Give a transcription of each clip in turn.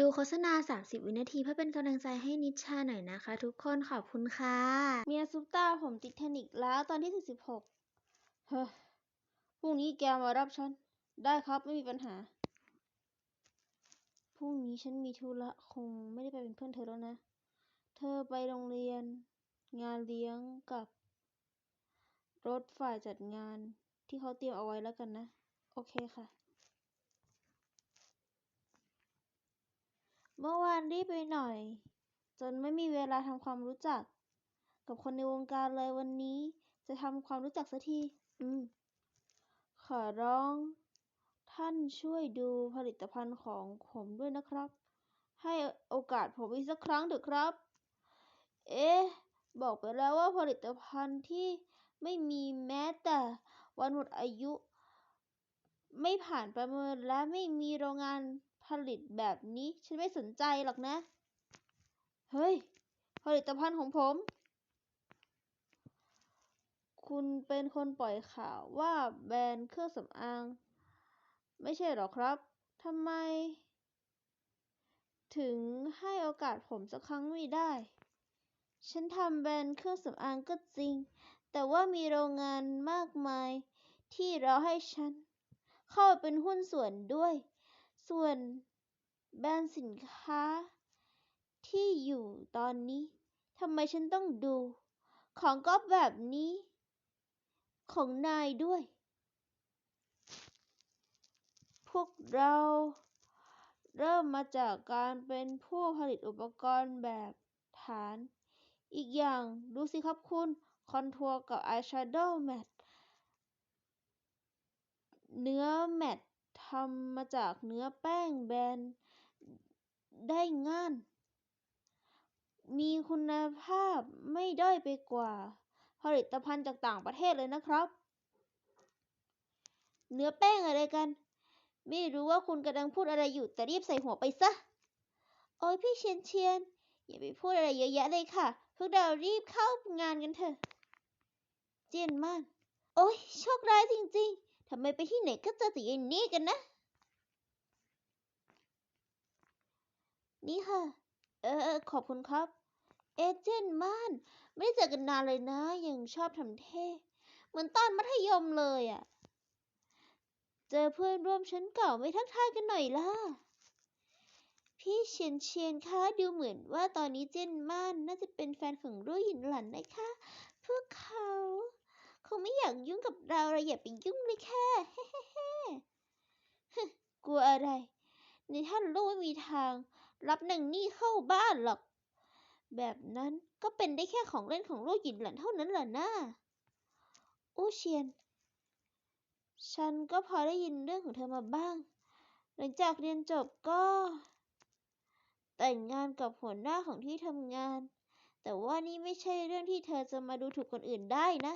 ดูโฆษณา 30 วินาทีเพื่อเป็นกำลังใจให้นิชาหน่อยนะคะ ทุกคนขอบคุณค่ะ เมียซุปตาผมติดเทนิกแล้วตอนที่ 46 เฮ้ยพรุ่งนี้แกมารับฉัน ได้ครับไม่มีปัญหา พรุ่งนี้ฉันมีธุระคงไม่ได้ไปเป็นเพื่อนเธอแล้วนะ เธอไปโรงเรียน งานเลี้ยงกับ รถฝ่ายจัดงานที่เขาเตรียมเอาไว้แล้วกันนะ โอเคค่ะ เมื่อวานรีบไปหน่อย จนไม่มีเวลาทำความรู้จัก กับคนในวงการเลยวันนี้ จะทำความรู้จักสักที อืม ขอร้อง ท่านช่วยดูผลิตภัณฑ์ของผมด้วยนะครับ ให้โอกาสผมอีกสักครั้งเถอะครับ เอ๊ะ บอกไปแล้วว่าผลิตภัณฑ์ที่ไม่มีแม้แต่วันหมดอายุ ไม่ผ่านประเมินและไม่มีโรงงาน ผลิตแบบนี้ฉันไม่สนใจหรอกนะ เฮ้ย ผลิตภัณฑ์ของผม คุณเป็นคนปล่อยข่าวว่าแบรนด์เครื่องสำอาง ไม่ใช่หรอครับทำไม ถึงให้โอกาสผมสักครั้งไม่ได้ ฉันทำแบรนด์เครื่องสำอางก็จริง แต่ว่ามีโรงงานมากมายที่รอให้ฉัน เข้าไปเป็นหุ้นส่วนด้วย ส่วนแบรนด์สินค้าที่อยู่ตอนนี้ ทำไมฉันต้องดู ของก๊อปแบบนี้ ของนายด้วย พวกเราเริ่มมาจากการเป็นผู้ผลิตอุปกรณ์แบบฐาน อีกอย่างดูสิครับคุณ คอนทัวร์กับอายแชโดว์แมตต์เนื้อแมตต์ ทำมาจากเนื้อแป้งแบนได้ง่าน มีคุณภาพไม่ด้อยไปกว่า ผลิตภัณฑ์จากต่างประเทศเลยนะครับ เนื้อแป้งอะไรกัน ไม่รู้ว่าคุณกำลังพูดอะไรอยู่แต่รีบใส่หัวไปซะ โอ้ยพี่เชียนเชียนอย่าไปพูดอะไรเยอะแยะเลยค่ะ พวกเรารีบเข้างานกันเถอะ เจียนมาน โอ้ยโชคร้ายจริงๆ ทำไมไปที่ไหนก็เจอแต่ย่างนี้กันนะ นี่ค่ะเออเออ ขอบคุณครับ เอเจนต์ม่าน ไม่ได้เจอกันนานเลยนะ ยังชอบทำเท่ เหมือนตอนมัธยมเลยอะ่ะ เจอเพื่อนร่วมชั้นเก่าไม่ทักทายกันหน่อยล่ะ พี่เชียนเชียนคะดูเหมือนว่าตอนนี้เจนม่านน่าจะเป็นแฟนของรุ่ยหยินหลันนะคะ พวกเขา คงไม่อยากยุ่งกับเราเราอย่าไปยุ่งเลยแค่เฮ้เฮ้เฮ้กลัวอะไร ในท่านรู้ว่มีทาง รับนางนี่เข้าบ้านหรอก แบบนั้นก็เป็นได้แค่ของเล่นของลูกหยินหลันเท่านั้นแหละนะอู้เชียน ฉันก็พอได้ยินเรื่องของเธอมาบ้าง หลังจากเรียนจบก็ แต่งงานกับหัวหน้าของที่ทำงาน แต่ว่านี่ไม่ใช่เรื่องที่เธอจะมาดูถูกคนอื่นได้นะ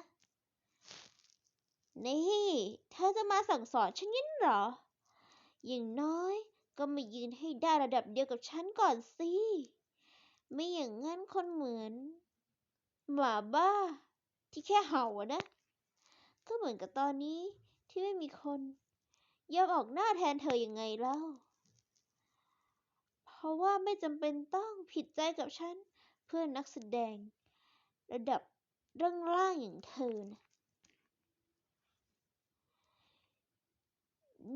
นี่เธอจะมาสั่งสอนฉันงั้นเหรอ อย่างน้อยก็มายืนให้ได้ระดับเดียวกับฉันก่อนสิ ไม่อย่างงั้นคนเหมือน หมาบ้า ที่แค่เห่าอะนะ ก็เหมือนกับตอนนี้ที่ไม่มีคนยอมออกหน้าแทนเธออยังไงเล่า เพราะว่าไม่จำเป็นต้องผิดใจกับฉันเพื่อนนักแสดง ระดับเรื่องล่างอย่างเธอนะ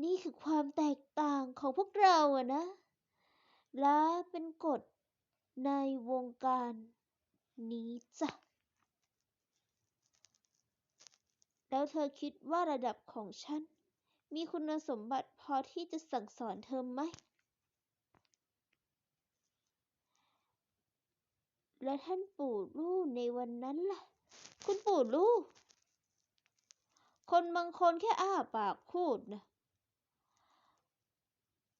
นี่คือความแตกต่างของพวกเราอะนะ และเป็นกฎในวงการนี้จ้ะ แล้วเธอคิดว่าระดับของฉัน มีคุณสมบัติพอที่จะสั่งสอนเธอไหม และท่านปู่ลู่ในวันนั้นล่ะ คุณปู่ลู่คนบางคนแค่อ้าปากพูดนะ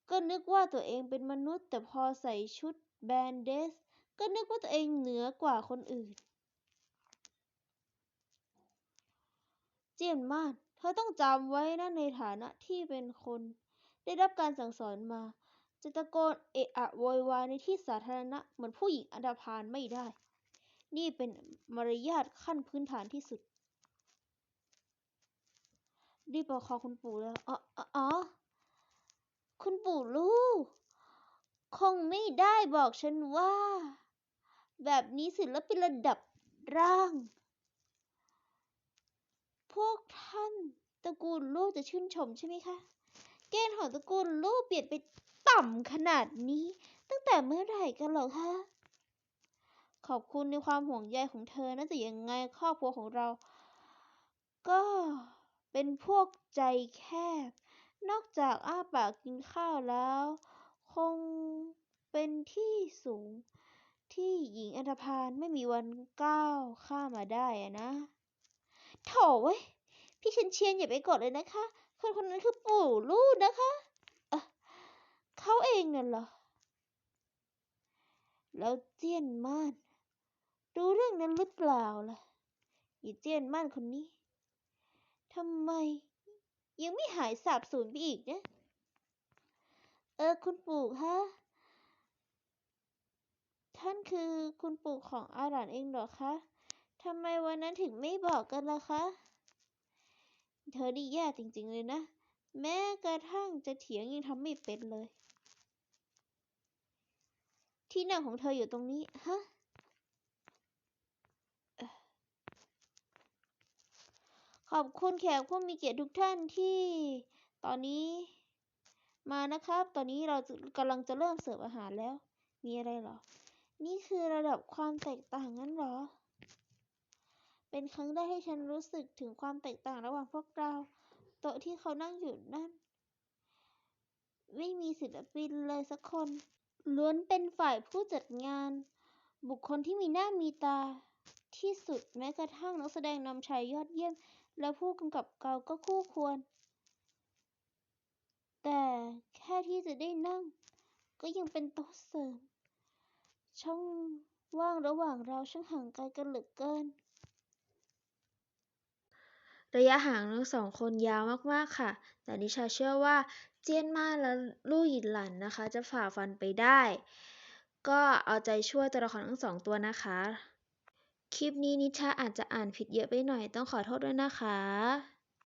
ก็นึกว่าตัวเองเป็นมนุษย์ แต่พอใส่ชุดแบนเดส ก็นึกว่าตัวเองเหนือกว่าคนอื่น เจียนมาน เธอต้องจำไว้นะในฐานะที่เป็นคน ได้รับการสั่งสอนมา จะตะโกนเอะอะโวยวายในที่สาธารณะเหมือนผู้หญิงอันธพาลไม่ได้ นี่เป็นมารยาทขั้นพื้นฐานที่สุดรีบประคอคุณปู่แล้วอ๋ออ๋อ คุณปู่ลูก คงไม่ได้บอกฉันว่า แบบนี้ศิลปินระดับร่าง พวกท่านตระกูลลู่จะชื่นชมใช่ไหมคะ เกณฑ์ของตระกูลลู่เปลี่ยนไปต่ำขนาดนี้ ตั้งแต่เมื่อไหร่กันหรอคะขอบคุณในความห่วงใยของเธอนะแต่ยังไงครอบครัวของเรา ก็เป็นพวกใจแคบ นอกจากอ้าปากกินข้าวแล้ว คงเป็นที่สูงที่หญิงอันธพาลไม่มีวันก้าวข้ามมาได้อะนะโถเว้ย พี่เชนเชียนอย่าไปกดเลยนะคะ คนคนนั้นคือปู่ลู่นะคะเออเขาเองน่ะเหรอ แล้วเจียนม่านรู้เรื่องนั้นหรือเปล่าล่ะอีเจียนม่านคนนี้ทำไม ยังไม่หายสาบสูญไปอีกนะ เออ คุณปู่คะท่านคือคุณปู่ของอาหลานเองเหรอคะทำไมวันนั้นถึงไม่บอกกันล่ะคะ เธอนี่แย่จริง ๆ เลยนะ แม้กระทั่งจะเถียงยังทำไม่เป็นเลย ที่นั่งของเธออยู่ตรงนี้ ฮะเอ่อ ขอบคุณแขกผู้มีเกียรติทุกท่านที่ตอนนี้มานะครับ ตอนนี้เราจะกำลังจะเริ่มเสิร์ฟอาหารแล้ว มีอะไรหรอ นี่คือระดับความแตกต่างงั้นหรอ เป็นครั้งแรกที่ฉันรู้สึกถึงความแตกต่างระหว่างพวกเรา โต๊ะที่เขานั่งอยู่นั่น ไม่มีศิลปินเลยสักคน ล้วนเป็นฝ่ายผู้จัดงาน บุคคลที่มีหน้ามีตาที่สุดแม้กระทั่งนักแสดงนำชายยอดเยี่ยม และผู้กำกับเก่าก็คู่ควร แต่แค่ที่จะได้นั่ง ก็ยังเป็นโต๊ะเสริม ช่องว่างระหว่างเราช่างห่างไกลกันเหลือเกิน ระยะห่างทั้งสองคนยาวมากๆค่ะ แต่นิชาเชื่อว่าเจียนมาและลู่หยินหลันนะคะ จะฝ่าฟันไปได้ ก็เอาใจช่วยตัวละครทั้งสองตัวนะคะ คลิปนี้นิชาอาจจะอ่านผิดเยอะไปหน่อยต้องขอโทษด้วยนะคะ